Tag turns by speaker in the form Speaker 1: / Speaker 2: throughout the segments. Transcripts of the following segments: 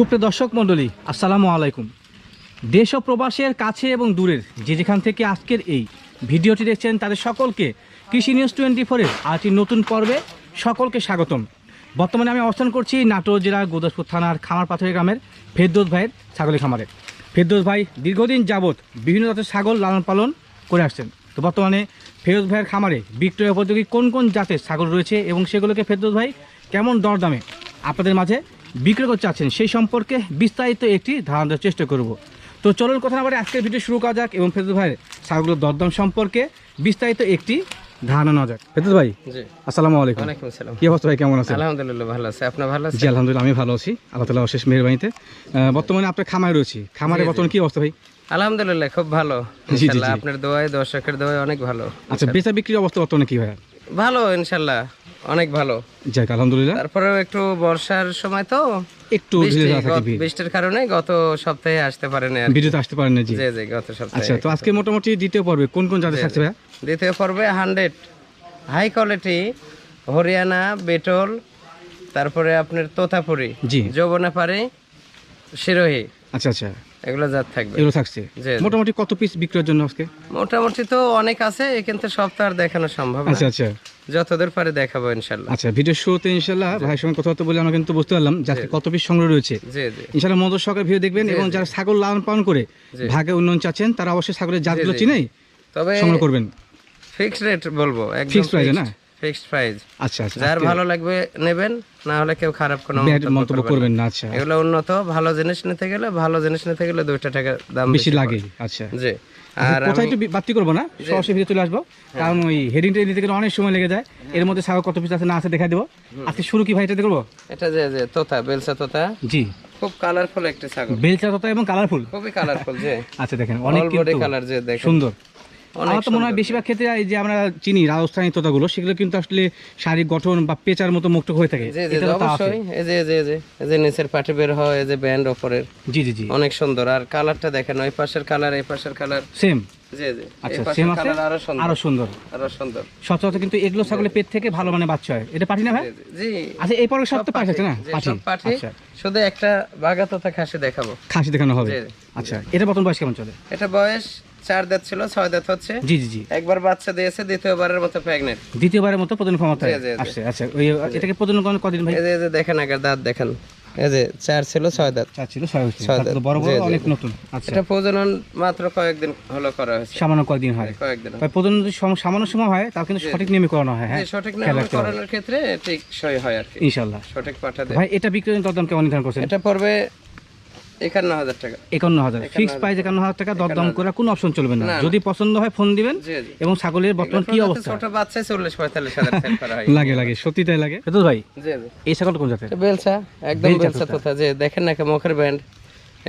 Speaker 1: সুপ্রিয় দর্শক মণ্ডলী, আসসালামু আলাইকুম। দেশ ও প্রবাসের কাছে এবং দূরের যে যেখান থেকে আজকের এই ভিডিওটি দেখছেন, তাদের সকলকে কৃষি নিউজ টোয়েন্টি ফোরের আজটি নতুন পর্বে সকলকে স্বাগতম। বর্তমানে আমি অবস্থান করছি নাটোর জেলার গোদাসপুর থানার খামার পাথরের গ্রামের ফেরদৌস ভাইয়ের ছাগলের খামারে। ফেরদৌস ভাই দীর্ঘদিন যাবৎ বিভিন্ন জাতের ছাগল লালন পালন করে আসছেন। তো বর্তমানে ফেরদৌস ভাইয়ের খামারে বিক্রয় উপযোগী কোন কোন জাতের ছাগল রয়েছে এবং সেগুলোকে ফেরদোস ভাই কেমন দরদামে? আপনাদের মাঝে বিক্রয় করতে চাচ্ছেন সেই সম্পর্কে বিস্তারিত একটি ধারণা দেওয়ার চেষ্টা করব। তো চলুন কথা না বলে আজকের ভিডিও শুরু করা যাক এবং ফেরদৌস ভাইয়ের ছাগলের দরদাম সম্পর্কে বিস্তারিত একটি ধারণা নেওয়া যাক। ফেরদৌস ভাই আসসালামু আলাইকুম।
Speaker 2: ওয়ালাইকুম আসসালাম।
Speaker 1: কি অবস্থা ভাই কেমন আছেন?
Speaker 2: আলহামদুলিল্লাহ ভালো আছে। আপনার ভালো আছে
Speaker 1: জি আলহামদুলিল্লাহ আমি ভালো আছি। আল্লাহ তালা অশেষ মেহরবানিতে। বর্তমানে আপনার খামারে রয়েছি। খামারে। বর্তমানে কি অবস্থা ভাই?
Speaker 2: আলহামদুলিল্লাহ খুব ভালো। ইনশাআল্লাহ আপনার দোয়ায় দর্শকের দোয়ায় অনেক ভালো।
Speaker 1: আচ্ছা বেচা বিক্রির অবস্থা বর্তমানে কি হয়
Speaker 2: ভালো ইনশাল্লাহ। অনেক ভালো।
Speaker 1: যাক আলহামদুলিল্লাহ।
Speaker 2: তারপরেও একটু বর্ষার সময় তো।
Speaker 1: একটু।
Speaker 2: বৃষ্টির কারণে গত সপ্তাহে আসতে পারেনি।
Speaker 1: ভিডিওতে আসতে পারেন না জি
Speaker 2: জি জি গত সপ্তাহে
Speaker 1: আচ্ছা তো আজকে মোটামুটি দ্বিতীয় পর্বে কোন কোন জাতের থাকছে ভাইয়া?
Speaker 2: দ্বিতীয় পর্বে hundred. High quality Haryana Beetal তারপরে আপনার তোতাপুরি
Speaker 1: জি।
Speaker 2: যৌবনাপাড়ি শিরোহী।
Speaker 1: আচ্ছা আচ্ছা।
Speaker 2: এগুলো জাত থাকবে।
Speaker 1: এগুলো থাকছে। মোটামুটি কত পিস বিক্রয়ের জন্য আজকে?
Speaker 2: মোটামুটি তো অনেক আছে সব তো আর দেখানো সম্ভব
Speaker 1: আচ্ছা আচ্ছা।
Speaker 2: যতদূর পারে দেখাবো ইনশাল্লাহ
Speaker 1: আচ্ছা ভিডিও শুরুতে ইনশাল্লাহ ভাইয়ের সঙ্গে কথাবার্তা বলে আমরা কিন্তু বুঝতে পারলাম যে আজকে কত পিস সংগ্রহ রয়েছে। ইনশাল্লাহ মনোযোগ সহকারে ভিডিও দেখবেন এবং যারা ছাগল লালন পালন করে ভাগে উন্নয়ন চাচ্ছেন তারা অবশ্যই ছাগলের জাতগুলো চিনেই
Speaker 2: তবে
Speaker 1: সংগ্রহ করবেন।
Speaker 2: ফিক্সড রেট বলব একদম
Speaker 1: Fixed price না?
Speaker 2: ফিক্সড প্রাইস
Speaker 1: আচ্ছা আচ্ছা।
Speaker 2: যার ভালো লাগবে নেবেন না হলে কেউ খারাপ কোনো মন্তব্য করবেন
Speaker 1: না আচ্ছা।
Speaker 2: এগুলো উন্নত ভালো জিনিস নিতে গেলে ভালো জিনিস নিতে গেলে দুইটা টাকা দাম
Speaker 1: বেশি লাগে আচ্ছা।
Speaker 2: জি। আর
Speaker 1: কোথায় একটু বাতি করব না? সরাসরি ভিডিও চলে আসব। কারণ ওই হেডিংটা নিতে গেলে অনেক সময় লেগে যায়। এর মধ্যে কত পিস আছে না আছে দেখা দেবো। আজকে শুরু কি ভাই এটাতে করব?
Speaker 2: এটা যে যে তোতা বেলসা তোতা।
Speaker 1: জি।
Speaker 2: খুব কালারফুল একটা ছাগল
Speaker 1: বেলচা তথা এবং কালারফুল
Speaker 2: খুবই কালারফুল যে
Speaker 1: আচ্ছা দেখেন অনেক
Speaker 2: কালার যে দেখেন।
Speaker 1: সুন্দর। আমার তো মনে হয় বেশিরভাগ ক্ষেত্রে এই যে আমরা চিনি রাজস্থানী তোতাগুলো সেগুলো কিন্তু আসলে শারীরিক গঠন বা পেঁচার মতো মুক্ত হয়ে থাকে।
Speaker 2: জি জি
Speaker 1: এটা তো তা আছে।
Speaker 2: অবশ্যই। এই যে এই যে এই যে নিচের পাটে বের হয় এই যে ব্যান্ড ওপরের।
Speaker 1: জি জি জি।
Speaker 2: অনেক সুন্দর। আর কালারটা দেখেন ওই পাশের কালার এই পাশের কালার
Speaker 1: সেম আচ্ছা সেম
Speaker 2: আরও সুন্দর।
Speaker 1: আরও সুন্দর। সচরাচর কিন্তু এগুলো ছাগলের পেট থেকে ভালো মানে বাচ্চা হয়। এটা পাঠি না ভাই?
Speaker 2: জি,
Speaker 1: আচ্ছা এই পরে সব তো পাঠি আছে না? পাঠি।
Speaker 2: পাঠি।
Speaker 1: আচ্ছা।
Speaker 2: শুধু একটা বাগাতোতা খাসি দেখাবো।
Speaker 1: খাসি দেখানো হবে। আচ্ছা এটা বর্তমান বয়স কেমন চলে?
Speaker 2: এটা বয়স চার দাঁত ছিল ছয় দাঁত হচ্ছে।
Speaker 1: জি জি জি।
Speaker 2: একবার বাচ্চা দিয়েছে দ্বিতীয়বারের মতো প্রেগনেন্ট
Speaker 1: দ্বিতীয়বারের মতো প্রজনন ক্ষমতা। আসছে আচ্ছা ওই এটাকে প্রজনন করার কদিন ভাই?
Speaker 2: এই যে দেখেন আগের দাঁত দেখেন। এই যে চার ছিল ছয় দাঁত।
Speaker 1: চার ছিল ছয় হচ্ছে বড় বড় অনেক নতুন। আচ্ছা।
Speaker 2: এটা প্রজনন মাত্র কয়েকদিন হলো করা হয়েছে।
Speaker 1: সামান্য কয়েকদিন হয়।
Speaker 2: কয়েকদিন।
Speaker 1: তাই প্রজনন যদি সম- সামান্য সময় হয় তার কিন্তু সঠিক নিয়মে করানো হয় হ্যাঁ?
Speaker 2: সঠিক
Speaker 1: হবে।
Speaker 2: করানোর ক্ষেত্রে ঠিক সই হয় আর কি।
Speaker 1: ইনশাল্লাহ।
Speaker 2: সঠিক পাঠা দেয়।
Speaker 1: ভাই এটা বিক্রয়ের দরদাম কেমন নির্ধারণ করছেন?
Speaker 2: এটা পড়বে একান্ন হাজার টাকা।
Speaker 1: একান্ন হাজার। ফিক্স প্রাইস একান্ন হাজার টাকা দরদাম করা কোনো অপশন চলবে না।
Speaker 2: না, না।
Speaker 1: যদি পছন্দ হয় ফোন দিবেন।
Speaker 2: জি জি।
Speaker 1: এবং ছাগলের বর্তমান কি অবস্থা?
Speaker 2: ছোট বাচ্চায় চল্লিশ পঁয়তাল্লিশ হাজার সেল করা
Speaker 1: লাগে লাগে সত্যি তাই লাগে। ফেতুল ভাই
Speaker 2: জি জি।
Speaker 1: এই ছাগল কোন জাতের?
Speaker 2: বেলসা একদম বেলসা তোতা। যে দেখেন না মুখের ব্যান্ড।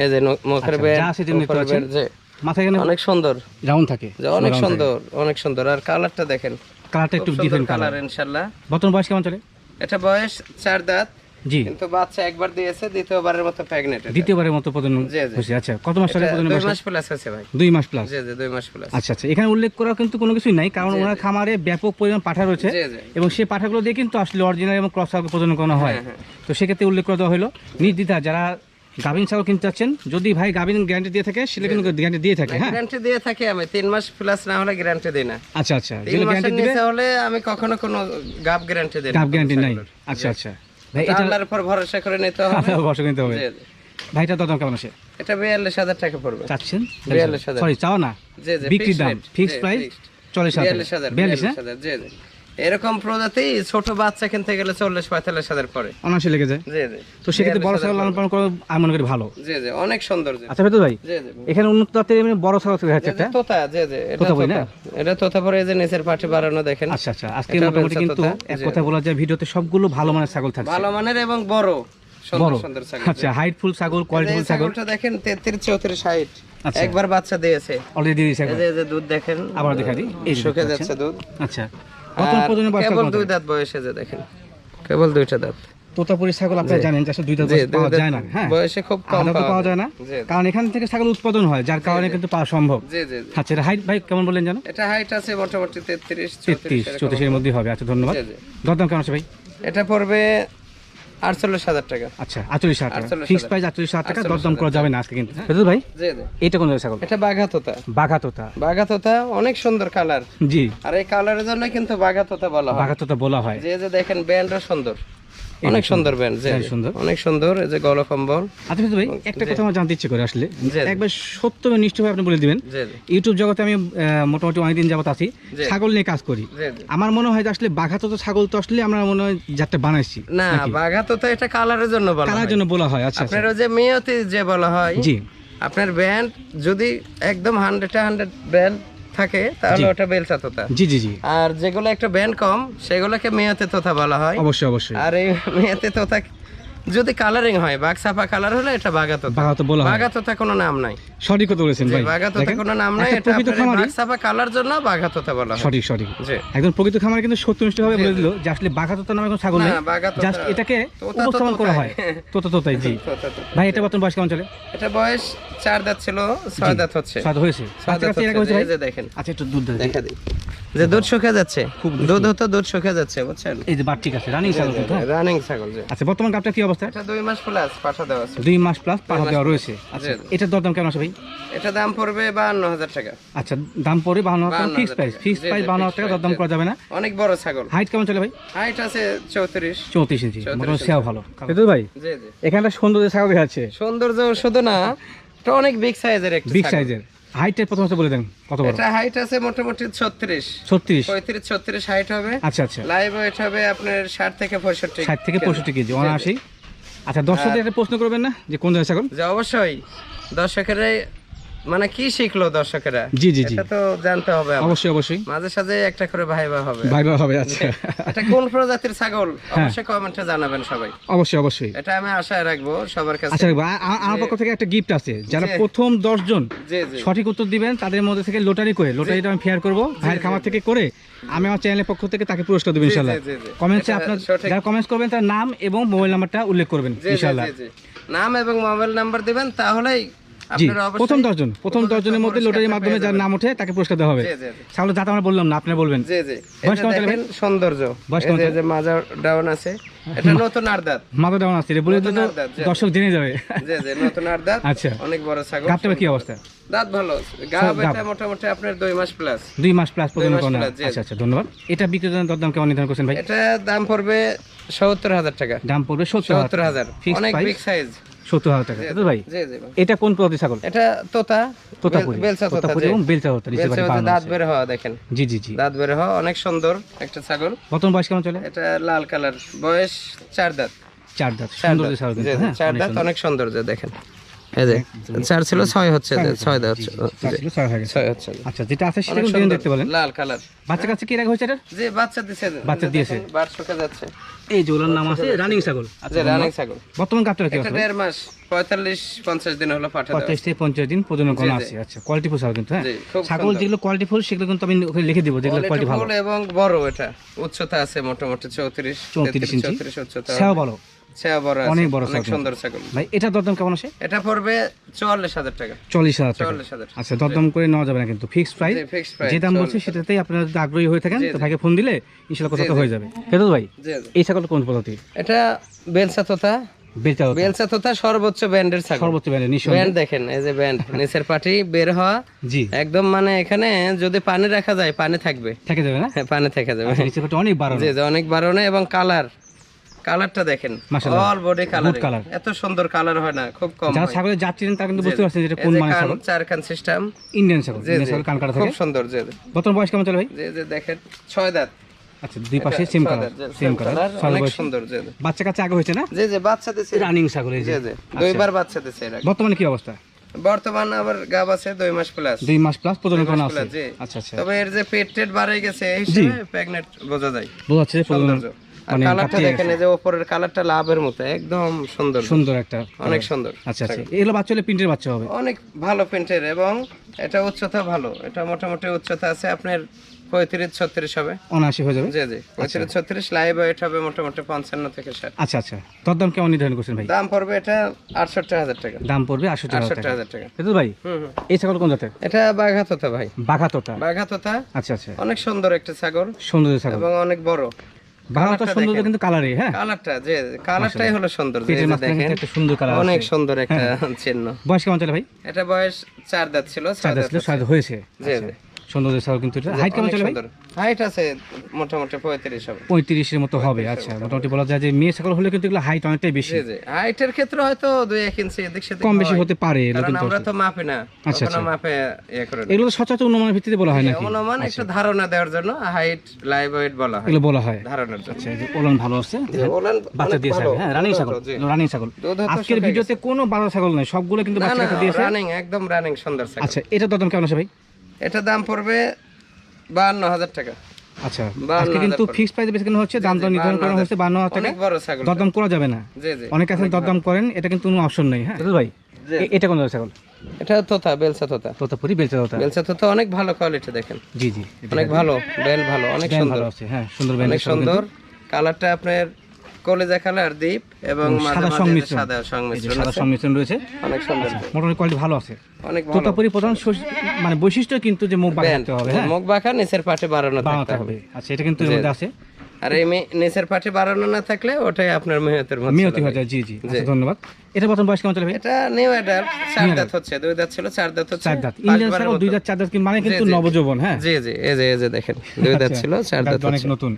Speaker 2: এই যে মুখের ব্যান্ড
Speaker 1: যা আছে তেমনি
Speaker 2: উপরের
Speaker 1: তো আছে।
Speaker 2: ব্যান্ড যে
Speaker 1: মাথায় এখানে
Speaker 2: অনেক সুন্দর।
Speaker 1: রাউন্ড থাকে।
Speaker 2: অনেক সুন্দর অনেক সুন্দর। আর কালারটা দেখেন।
Speaker 1: কালারটা একটু ডিফারেন্ট কালার
Speaker 2: কালার
Speaker 1: বর্তমান বয়স কেমন চলে?
Speaker 2: এটা বয়স চার দাঁত।
Speaker 1: জি।
Speaker 2: কিন্তু বাচ্চা একবার দিয়েছে দ্বিতীয়বারের মতো প্রেগনেন্ট
Speaker 1: দ্বিতীয়বারের মতো প্রজনন
Speaker 2: জি, জি।
Speaker 1: হয়েছে। আচ্ছা কত মাস চলে প্রজনন
Speaker 2: দুই মাস প্লাস হয়েছে ভাই।
Speaker 1: দুই মাস প্লাস
Speaker 2: জি জি দুই মাস প্লাস
Speaker 1: আচ্ছা আচ্ছা। এখানে উল্লেখ করার কিন্তু কোনো কিছুই নাই কারণ ওনার খামারে ব্যাপক পরিমাণ পাঠা রয়েছে
Speaker 2: জি জি।
Speaker 1: এবং সেই পাঠাগুলো দিয়ে কিন্তু আসলে অরিজিনাল এবং ক্রস ছাগল প্রজনন করানো হয়।
Speaker 2: হ্যাঁ।
Speaker 1: তো সেক্ষেত্রে উল্লেখ করে দেওয়া হলো নির্দ্বিধা যারা গাভিন ছাগল কিনতে চাচ্ছেন যদি ভাই গাভিন গ্যারান্টি দিয়ে থাকে সেটা কিন্তু গ্যারান্টি দিয়ে থাকে হ্যাঁ?
Speaker 2: গ্যারান্টি দিয়ে থাকি আমি। মাস প্লাস না হলে গ্যারান্টি দিই না।
Speaker 1: আচ্ছা আচ্ছা। যেগুলো গ্যারান্টি দিবে?
Speaker 2: হলে আমি কখনো কোনো গাব গ্যারান্টি দিই না
Speaker 1: গ্যারান্টি নাই। আচ্ছা আচ্ছা। ভাই এটা
Speaker 2: আল্লাহর উপর ভরসা করে নিতে হবে।
Speaker 1: নিতে হবে। ভাইটা কেমন আছে?
Speaker 2: এটা বিয়াল্লিশ হাজার টাকা পড়বে।
Speaker 1: চাচ্ছেন। সরি চাও না? দাম। ফিক্সড প্রাইস
Speaker 2: জি জি। এরকম প্রজাতি ছোট বাচ্চা কিনতে গেলে চল্লিশ পঁয়তাল্লিশ হাজার পরে
Speaker 1: অনায়াসে লেগে যায়?
Speaker 2: জি জি।
Speaker 1: তো সেক্ষেত্রে বড় ছাগল লালন পালন করা আমি মনে করি ভালো।
Speaker 2: জি জি অনেক সুন্দর
Speaker 1: আচ্ছা ভেতর ভাই এখানে উন্নত জাতের বড় ছাগল যাচ্ছে একটা?
Speaker 2: তোতা জি জি এটা
Speaker 1: তোতা না?
Speaker 2: এটা তোতা পরে এই যে নিচের বাড়ানো দেখেন।
Speaker 1: আচ্ছা আচ্ছা আজকে মোটামুটি কিন্তু এক কথা বলা যায় ভিডিওতে সবগুলো ভালো মানের ছাগল থাকছে।
Speaker 2: ভালো মানের এবং বড় সুন্দর সুন্দর ছাগল।
Speaker 1: আচ্ছা হাইট ফুল ছাগল কোয়ালিটি ফুল ছাগল?
Speaker 2: দেখেন তেত্রিশ চৌত্রিশ হাইট
Speaker 1: আচ্ছা।
Speaker 2: একবার বাচ্চা দিয়েছে।
Speaker 1: অলরেডি দিয়েছে
Speaker 2: এই যে দুধ দেখেন।
Speaker 1: আবার দেখা দিই। এই
Speaker 2: শুকে যাচ্ছে দুধ।
Speaker 1: আচ্ছা। প্রথম
Speaker 2: আর
Speaker 1: প্রজনের বয়স
Speaker 2: কেবল দুই দাঁত বয়সে যে দেখেন কেবল দুইটা দাঁত।
Speaker 1: তোতাপুরি ছাগল আপনারা জানেন যে আসলে দুইটা পাওয়া যায় না হ্যাঁ?
Speaker 2: বয়সে খুব কম
Speaker 1: পাওয়া যায় না। কারণ এখান থেকে ছাগল উৎপাদন হয় যার কারণে কিন্তু পাওয়া সম্ভব। আচ্ছা এটা হাইট ভাই কেমন বলেন জানো
Speaker 2: এটা হাইট আছে মোটামুটি তেত্রিশ
Speaker 1: তেত্রিশ চৌত্রিশের মধ্যে হবে। আচ্ছা ধন্যবাদ। দরদাম কেমন আছে ভাই?
Speaker 2: এটা পড়বে আটচল্লিশ হাজার টাকা।
Speaker 1: আচ্ছা আটচল্লিশ হাজার টাকা।
Speaker 2: 48,000
Speaker 1: ফিক্স প্রাইস আটচল্লিশ হাজার টাকা দরদাম করা যাবে না আজকে কিন্তু। ফেরদৌস ভাই
Speaker 2: জি জি।
Speaker 1: এটা কোন ছাগল?
Speaker 2: এটা বাঘা তোতা
Speaker 1: বাঘা তোতা
Speaker 2: বাঘা তোতা অনেক সুন্দর কালার
Speaker 1: জি।
Speaker 2: আর এই কালারের জন্য কিন্তু বাঘা তোতা বলা হয়।
Speaker 1: বাঘা তোতা বলা হয়।
Speaker 2: যে যে দেখেন ব্যান্ডও সুন্দর। অনেক সুন্দর। ব্যান্ড
Speaker 1: সুন্দর।
Speaker 2: অনেক সুন্দর এই যে গলকম্বল
Speaker 1: আচ্ছা ভাই একটা কথা আমার জানতে ইচ্ছে করে আসলে। একবার সত্য এবং আপনি বলে দিবেন। ইউটিউব জগতে আমি মোটামুটি অনেকদিন যাবত আছি। ছাগল নিয়ে কাজ করি। আমার মনে হয় যে আসলে বাঘা তো ছাগল তো আসলে আমরা মনে হয় যাত্রা বানাইছি
Speaker 2: না বাঘা তোতা এটা কালারের জন্য বলা
Speaker 1: কালার
Speaker 2: হয়।
Speaker 1: জন্য বলা হয় আচ্ছা আচ্ছা।
Speaker 2: আপনার ওই যে মেয়তি যে বলা হয়
Speaker 1: জি।
Speaker 2: আপনার ব্যান্ড যদি একদম হান্ড্রেড হান্ড্রেড ব্যান্ড থাকে তাহলে ওটা বেলচা তোতা
Speaker 1: জি জি জি।
Speaker 2: আর যেগুলো একটু ব্যান্ড কম সেগুলোকে মেয়াতে তোতা বলা হয়।
Speaker 1: অবশ্যই অবশ্যই।
Speaker 2: আর এই মেয়াতে তোতা যদি কালারিং হয় বাঘ সাপা কালার হলে এটা বাঘা তোতা
Speaker 1: বাঘা তো বলা হয়।
Speaker 2: বাঘা তোতা কোনো নাম নাই।
Speaker 1: সঠিক কথা বলেছেন ভাই।
Speaker 2: বাঘা তোতা
Speaker 1: দেখেন,
Speaker 2: কোনো নাম নাই এটা
Speaker 1: প্রকৃত খামারি।
Speaker 2: বাঘ সাপা কালার জন্য বাঘা তোতা বলা হয়।
Speaker 1: সঠিক সঠিক।
Speaker 2: জি।
Speaker 1: একদম প্রকৃত খামার কিন্তু সত্যনিষ্ঠ ভাবে বলে দিল যে আসলে বাঘা তোতা নামে কোনো ছাগল
Speaker 2: না,
Speaker 1: নেই। জাস্ট এটাকে উপস্থাপন করা। হয়। তোতা তোতাই জি।
Speaker 2: তোতা তোতা।
Speaker 1: ভাই এটা বর্তমান বয়স কেমন চলে?
Speaker 2: এটা বয়স চার দাঁত ছিল ছয় দাঁত হচ্ছে।
Speaker 1: স্বাদ হয়েছে।
Speaker 2: ছয়
Speaker 1: আচ্ছা
Speaker 2: দাঁত
Speaker 1: হয়েছে
Speaker 2: এই যে দেখেন।
Speaker 1: আচ্ছা একটু দুধ।
Speaker 2: দেখা দিই। যে দুধ শুকিয়ে যাচ্ছে? দুধ হতো দুধ শুকিয়ে যাচ্ছে বুঝছেন?
Speaker 1: এই যে আছে রানিং ছাগল কিন্তু হ্যাঁ?
Speaker 2: রানিং ছাগল
Speaker 1: আচ্ছা বর্তমান গাবটা কি অবস্থা?
Speaker 2: এটা দুই মাস প্লাস পাঠা দেওয়া আছে।
Speaker 1: মাস প্লাস পাঠা দেওয়া রয়েছে। আচ্ছা। এটার দরদাম কেমন আছে ভাই?
Speaker 2: এটা দাম পড়বে বাহান্ন হাজার টাকা।
Speaker 1: আচ্ছা দাম পড়ে বাহান্ন হাজার
Speaker 2: 52,000
Speaker 1: ফিক্স প্রাইস ফিক্স প্রাইস
Speaker 2: জি,
Speaker 1: বাহান্ন
Speaker 2: fixed
Speaker 1: হাজার টাকা দরদাম করা যাবে না?
Speaker 2: অনেক বড় ছাগল।
Speaker 1: হাইট কেমন চলে ভাই?
Speaker 2: হাইট আছে চৌত্রিশ।
Speaker 1: চৌত্রিশ ইঞ্চি।
Speaker 2: চৌত্রিশ
Speaker 1: মোটামুটি সেও ভালো। কিন্তু ভাই?
Speaker 2: জি জি।
Speaker 1: এখানে একটা সুন্দর ছাগল দেখাচ্ছে।
Speaker 2: সৌন্দর্য শুধু না এটা অনেক বিগ সাইজের একটা
Speaker 1: বিগ সাইজের হাইটের প্রথম বলে দেন কত বড়?
Speaker 2: এটা হাইট আছে মোটামুটি ছত্রিশ।
Speaker 1: ছত্রিশ?
Speaker 2: পঁয়ত্রিশ ছত্রিশ হাইট হবে।
Speaker 1: আচ্ছা আচ্ছা।
Speaker 2: লাইভ ওয়েট হবে আপনার ষাট থেকে পঁয়ষট্টি
Speaker 1: ষাট থেকে পঁয়ষট্টি কেজি অনাশি আচ্ছা দর্শকদের একটা প্রশ্ন করবেন না যে কোন জায়গা ছাগল?
Speaker 2: যে অবশ্যই। দর্শকেরা মানে কি শিখলো দর্শকেরা?
Speaker 1: জি, জি, জি।
Speaker 2: এটা তো জানতে হবে
Speaker 1: অবশ্যই অবশ্যই।
Speaker 2: মাঝে সাঝে একটা করে ভাইবা হবে।
Speaker 1: ভাই ভাই হবে আচ্ছা।
Speaker 2: এটা কোন প্রজাতির ছাগল?
Speaker 1: হ্যাঁ।
Speaker 2: অবশ্যই কমেন্টে জানাবেন সবাই।
Speaker 1: অবশ্যই অবশ্যই।
Speaker 2: এটা আমি আশায় রাখব সবার কাছে।
Speaker 1: আচ্ছা আমার পক্ষ থেকে একটা গিফট আছে। যারা। প্রথম দশজন
Speaker 2: জি জি
Speaker 1: সঠিক উত্তর দিবেন তাদের মধ্যে থেকে লোটারি করে লোটারিটা আমি ফেয়ার করব ভাইয়ের খামার থেকে করে আমি আমার চ্যানেলের পক্ষ থেকে তাকে পুরস্কার দেবো। কমেন্টসে
Speaker 2: এটা
Speaker 1: আপনার যারা কমেন্টস করবেন তার নাম এবং মোবাইল নাম্বারটা উল্লেখ করবেন
Speaker 2: জি। নাম এবং মোবাইল নাম্বার দিবেন তাহলেই
Speaker 1: জি প্রথম দশজন প্রথম দশজনের মধ্যে লোটারির মাধ্যমে যার নাম ওঠে তাকে পুরস্কার দেওয়া হবে। আমরা বললাম না আপনি বলবেন।
Speaker 2: জি জি।
Speaker 1: বয়স কেমন চলে
Speaker 2: সৌন্দর্য।
Speaker 1: বয়স কেমন
Speaker 2: যে- মাজা ডাউন আছে এটা নতুন আরদাত।
Speaker 1: মাথা ডাউন আসছে বলে তো
Speaker 2: নতুন আরদাত, জি।
Speaker 1: দর্শক জেনে যাবে।
Speaker 2: জি জি নতুন আরদাত
Speaker 1: আচ্ছা।
Speaker 2: অনেক বড় ছাগল
Speaker 1: গাবটা কি অবস্থা?
Speaker 2: দাঁত ভালো গাব। এটা মোটামুটি আপনার দুই মাস প্লাস
Speaker 1: দুই মাস প্লাস পর্যন্ত কোন আচ্ছা আচ্ছা ধন্যবাদ। এটা বিক্রেতার দরদাম কেমন নির্ধারণ করছেন ভাই?
Speaker 2: এটা দাম পড়বে সত্তর হাজার টাকা।
Speaker 1: দাম পড়বে
Speaker 2: অনেক বিগ সাইজ
Speaker 1: সত্তর হাজার টাকা। তো ভাই?
Speaker 2: জি জি ভাই।
Speaker 1: এটা কোন প্রজাতি ছাগল?
Speaker 2: এটা তোতা
Speaker 1: তোতাপুরি
Speaker 2: বেলচা তোতা
Speaker 1: তোতাপুরি এবং বেলচা তোতা
Speaker 2: দাঁত বের হওয়া দেখেন।
Speaker 1: জি জি জি।
Speaker 2: দাঁত বের হওয়া অনেক সুন্দর একটা ছাগল।
Speaker 1: বর্তমান বয়স কেমন চলে?
Speaker 2: এটা লাল কালার। বয়স চার দাঁত।
Speaker 1: চার দাঁত।
Speaker 2: চার
Speaker 1: সুন্দর ছাগল হ্যাঁ?
Speaker 2: দাঁত
Speaker 1: সুন্দর।
Speaker 2: অনেক সুন্দর দেখেন। এই যে চার ছিল ছয় হচ্ছে ছয় দাঁত
Speaker 1: জি, ছয় গেছে।
Speaker 2: ছয় হচ্ছে।
Speaker 1: আচ্ছা যেটা আছে সেটা কিন্তু দেখতে বলেন?
Speaker 2: লাল কালার।
Speaker 1: বাচ্চা কাছে কি রাখা হয়েছে এটা?
Speaker 2: যে বাচ্চা দিছে
Speaker 1: বাচ্চা দিয়েছে।
Speaker 2: দেখেন, বার যাচ্ছে।
Speaker 1: এই যে নাম আছে রানিং ছাগল। আচ্ছা
Speaker 2: রানিং ছাগল।
Speaker 1: বর্তমান কাপটা কি আছে?
Speaker 2: দেড় মাস পঁয়তাল্লিশ পঞ্চাশ দিন হলো পাঠা
Speaker 1: থেকে দিন প্রজনন করা। আছে। আচ্ছা কোয়ালিটি ফুল ছাগল কিন্তু হ্যাঁ? ছাগল যেগুলো কোয়ালিটি ফুল সেগুলো কিন্তু আমি ওখানে লিখে দিব যেগুলো কোয়ালিটি ভালো।
Speaker 2: ফুল এবং বড় এটা। উচ্চতা আছে মোটামুটি চৌত্রিশ
Speaker 1: 34 ইঞ্চি।
Speaker 2: চৌত্রিশ উচ্চতা
Speaker 1: সেও ভালো অনেক বড়
Speaker 2: অনেক সুন্দর ছাগল।
Speaker 1: ভাই এটা দরদাম কেমন আছে
Speaker 2: এটা পড়বে চুয়াল্লিশ হাজার টাকা।
Speaker 1: চল্লিশ হাজার টাকা।
Speaker 2: হাজার।
Speaker 1: আচ্ছা দরদাম করে নেওয়া যাবে না কিন্তু। Fixed price?
Speaker 2: জি, fixed price,
Speaker 1: যে দাম বলছে
Speaker 2: 44,000
Speaker 1: সেটাতেই আপনারা যদি আগ্রহী হয়ে থাকেন তো ভাইকে ফোন দিলে ইনশাল্লাহ কথা হয়ে যাবে। ফেরত ভাই
Speaker 2: জি, জি।
Speaker 1: এই ছাগল কোন পদ্ধতি
Speaker 2: এটা বেলসা তোতা। বেলসা তোতা। সর্বোচ্চ ব্যান্ডের ছাগল।
Speaker 1: সর্বোচ্চ ব্যান্ডের নিঃসন্দেহে।
Speaker 2: ব্যান্ড দেখেন এই যে ব্যান্ড নিচের পাটি বের হওয়া।
Speaker 1: জি।
Speaker 2: একদম মানে এখানে যদি পানি রাখা যায় পানি থাকবে।
Speaker 1: থেকে যাবে না?
Speaker 2: হ্যাঁ পানি থেকে যাবে।
Speaker 1: পেটে অনেক বাড়ানো।
Speaker 2: জি অনেক এবং কালার কালারটা দেখেন। অল বডি কালার এত সুন্দর কালার হয় না খুব কম
Speaker 1: যারা। ছাগলের জাত চিনেন তারা কিন্তু বুঝতে পারছেন কোন মানে ছাগল।
Speaker 2: চার কান সিস্টেম
Speaker 1: ইন্ডিয়ান ছাগল ইন্ডিয়ান ছাগল কানকাটা
Speaker 2: খুব
Speaker 1: থাকে।
Speaker 2: সুন্দর জি জি।
Speaker 1: বর্তমান বয়স কেমন চলে ভাই?
Speaker 2: দেখেন ছয় দাঁত।
Speaker 1: আচ্ছা দুই পাশে সেম কালার সেম কালার
Speaker 2: অনেক সুন্দর।
Speaker 1: বাচ্চা কাছে আগে হয়েছে না?
Speaker 2: জি জি বাচ্চা দিছে।
Speaker 1: রানিং ছাগল এই যে।
Speaker 2: দুইবার বাচ্চা দিছে এর
Speaker 1: বর্তমানে কি অবস্থা?
Speaker 2: বর্তমান আবার গাব আছে দুই মাস প্লাস
Speaker 1: দুই মাস প্লাস প্রজনন আছে। আচ্ছা আচ্ছা।
Speaker 2: তবে এর যে পেট টেট বাড়ে গেছে এই হিসেবে প্রেগনেন্ট বোঝা যায়।
Speaker 1: বোঝা যাচ্ছে প্রজনন।
Speaker 2: আর
Speaker 1: মানে
Speaker 2: কালারটা দেখেন যে উপরের কালারটা লাভের মতো একদম সুন্দর।
Speaker 1: সুন্দর একটা
Speaker 2: অনেক সুন্দর।
Speaker 1: আচ্ছা আচ্ছা। এগুলো বাচ্চা হলে প্রিন্টের বাচ্চা হবে?
Speaker 2: অনেক ভালো প্রিন্টের এবং এটা উচ্চতা ভালো। এটা মোটামুটি উচ্চতা আছে আপনার পঁয়ত্রিশ ছত্রিশ হবে।
Speaker 1: অনায়াসি হয়ে যাবে?
Speaker 2: জি জি। পঁয়ত্রিশ ছত্রিশ লাইভ ওয়েট হবে মোটামুটি পঞ্চান্ন থেকে ষাট।
Speaker 1: আচ্ছা আচ্ছা। দরদাম কেমন নির্ধারণ করছেন ভাই?
Speaker 2: দাম পড়বে এটা আটষট্টি হাজার টাকা।
Speaker 1: দাম পড়বে আটষট্টি হাজার
Speaker 2: আটষট্টি
Speaker 1: টাকা।
Speaker 2: হাজার টাকা।
Speaker 1: কিন্তু ভাই এই ছাগল কোন জাতের?
Speaker 2: এটা বাঘা তোতা ভাই।
Speaker 1: বাঘা তোতা
Speaker 2: বাঘা তোতা
Speaker 1: আচ্ছা আচ্ছা।
Speaker 2: অনেক সুন্দর একটা ছাগল।
Speaker 1: সুন্দর ছাগল।
Speaker 2: এবং অনেক বড়।
Speaker 1: বাংলাটা সৌন্দর্য কিন্তু কালারে হ্যাঁ?
Speaker 2: কালারটা যে কালারটাই হলো সুন্দর যে যে দেখেন
Speaker 1: একটা সুন্দর কালার
Speaker 2: অনেক সুন্দর একটা চিহ্ন।
Speaker 1: বয়স কেমন চলে ভাই?
Speaker 2: এটা বয়স চার দাঁত ছিল
Speaker 1: দাঁত হয়েছে।
Speaker 2: জি।
Speaker 1: সৌন্দর্য কিন্তু এটা। হাইট কেমন চলে ভাই?
Speaker 2: হাইট আছে মোটামুটি পঁয়ত্রিশ হবে।
Speaker 1: পঁয়ত্রিশের মতো হবে আচ্ছা। মোটামুটি বলা যায় যে মেয়ে ছাগল হলে কিন্তু এগুলো হাইট অনেকটাই বেশি।
Speaker 2: হাইটের ক্ষেত্রে হয়তো দুই এক ইঞ্চি এদিক সেদিক
Speaker 1: কম বেশি হতে পারে
Speaker 2: কারণ আমরা তো মাপি না।
Speaker 1: আচ্ছা,
Speaker 2: কখনো মাপে ইয়ে করে না।
Speaker 1: এগুলো সচরাচর অনুমানের ভিত্তিতে বলা হয় নাকি?
Speaker 2: অনুমান একটু ধারণা দেওয়ার জন্য হাইট লাইভ ওয়েট বলা হয়।
Speaker 1: এগুলো বলা হয়।
Speaker 2: ধারণার জন্য।
Speaker 1: আচ্ছা এই যে ওলান ভালো আছে।
Speaker 2: ওলান
Speaker 1: বাচ্চা দিয়েছে হ্যাঁ রানিং ছাগল। রানিং ছাগল। আজকের ভিডিওতে কোনো বারো ছাগল নাই সবগুলো কিন্তু বাচ্চা
Speaker 2: না
Speaker 1: দিয়েছে?
Speaker 2: রানিং একদম রানিং সুন্দর
Speaker 1: আচ্ছা এটা দরদাম কেমন আছে ভাই?
Speaker 2: এটা দাম পড়বে বাহান্ন হাজার টাকা।
Speaker 1: আচ্ছা আজকে কিন্তু
Speaker 2: হাজার
Speaker 1: ফিক্সড প্রাইসে বেশি হচ্ছে দাম দর নির্ধারণ করা হয়েছে বান্ন হাজার টাকা। দরদাম করা যাবে না। অনেক আছে দরদাম করেন এটা কিন্তু কোনো অপশন নেই হ্যাঁ? ভাই এটা কোন ছাগল?
Speaker 2: এটা তোতা বেলসা তোতা।
Speaker 1: তোতাপুরি বেলচা তোতা।
Speaker 2: বেলসা তোতা অনেক ভালো কোয়ালিটি দেখেন।
Speaker 1: জি জি
Speaker 2: অনেক ভালো বেল ভালো অনেক সুন্দর।
Speaker 1: হ্যাঁ সুন্দর
Speaker 2: অনেক সুন্দর। কালারটা আপনার কলেজা কালার দ্বীপ এবং
Speaker 1: সাদা সংমিশ্রণ।
Speaker 2: সাদা সংমিশ্রণ
Speaker 1: সাদা সংমিশ্রণ রয়েছে।
Speaker 2: অনেক সুন্দর।
Speaker 1: মোটামুটি কোয়ালিটি ভালো আছে।
Speaker 2: অনেক ভালো।
Speaker 1: তোতাপুরি প্রধান মানে বৈশিষ্ট্য কিন্তু যে মুখ
Speaker 2: ব্যান্ড
Speaker 1: হবে হ্যাঁ?
Speaker 2: মুখ বাঁকা নিচের পাটে বাড়ানো থাকতে হবে।
Speaker 1: আচ্ছা এটা কিন্তু এর মধ্যে আছে।
Speaker 2: আর এই নিচের পাটে বাড়ানো না থাকলে ওটাই আপনার মেহতের
Speaker 1: হয়ে যায় জি জি। আচ্ছা ধন্যবাদ। এটা প্রথম বয়স কেমন চলে ভাই?
Speaker 2: এটা নিউ অ্যাডাল্ট চার দাঁত হচ্ছে দুই দাঁত ছিল চার দাঁত হচ্ছে
Speaker 1: চার দাঁত। ইন্ডিয়ান ছাগল দুই দাঁত চার দাঁত মানে কিন্তু
Speaker 2: জি।
Speaker 1: হ্যাঁ?
Speaker 2: জি জি এই যে এই যে দেখেন দুই দাঁত
Speaker 1: আচ্ছা,
Speaker 2: ছিল চার দাঁত
Speaker 1: অনেক নতুন।